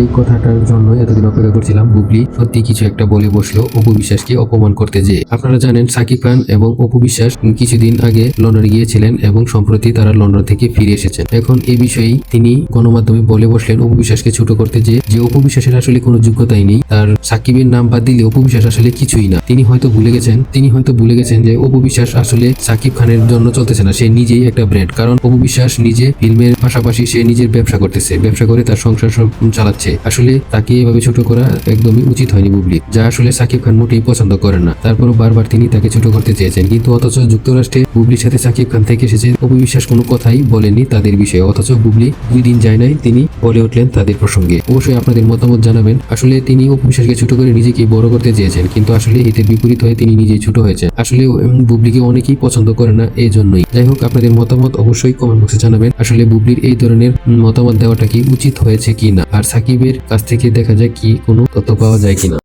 এই কথাটার জন্য এতদিন অপেক্ষা করছিলাম, বুবলি সত্যি কিছু একটা বলে বসল অপু বিশ্বাসকে অপমান করতে যে আপনারা জানেন, সাকিব খান এবং অপু বিশ্বাস কিছুদিন আগে লন্ডনে গিয়েছিলেন এবং সম্প্রতি তারা লন্ডন থেকে ফিরে এসেছেন। এখন এই বিষয়েই তিনি গণমাধ্যমে বলে বসলেন অপু বিশ্বাসকে ছোট করতে যে যে অপু বিশ্বাসের আসলে কোনো যোগ্যতাই নেই, তার সাকিবের নাম বাদ দিলে অপু বিশ্বাস আসলে কিছুই না। তিনি হয়তো ভুলে গেছেন, তিনি হয়তো ভুলে গেছেন যে অপু বিশ্বাস আসলে সাকিব খানের জন্য চলতেছে না, সে নিজেই একটা ব্র্যান্ড। কারণ অপু বিশ্বাস নিজে ফিল্মের পাশাপাশি সে নিজের ব্যবসা করতেছে, ব্যবসা করে তার সংসার সব চালাচ্ছে আসলে তাকে এভাবে ছোট করা একদমই উচিত হয়নি বুবলি। যা আসলে সাকিব খান মোটেই পছন্দ করেন না। তারপরও বারবার তিনি তাকে ছোট করতে চেয়েছেন। কিন্তু অথচ যুক্তরাষ্ট্রে বুবলির সাথে সাকিব খান থেকে এসেছে অপবিশ্বাস কোনো কথাই বলেননি তাদের বিষয়ে। অথচ বুবলি দুই দিন যায় নাই তিনি বলে উঠলেন তাদের প্রসঙ্গে। অবশ্যই আপনাদের মতামত জানাবেন। আসলে তিনি অপু বিশ্বাসকে ছোট করে নিজেকে বড় করতে চেয়েছেন। কিন্তু আসলে এতে বিপরীত হয়ে তিনি নিজেই ছোট হয়েছেন। আসলে বুবলিকে অনেকেই পছন্দ করে না এই জন্যই যাই হোক, আপনাদের মতামত অবশ্যই কমেন্ট বক্সে জানাবেন। আসলে বুবলির এই ধরনের মতামত দেওয়াটা কি উচিত হয়েছে কিনা? আর সাকিবের কাছ থেকে দেখা যায় কি কোনো তথ্য পাওয়া যায় কিনা।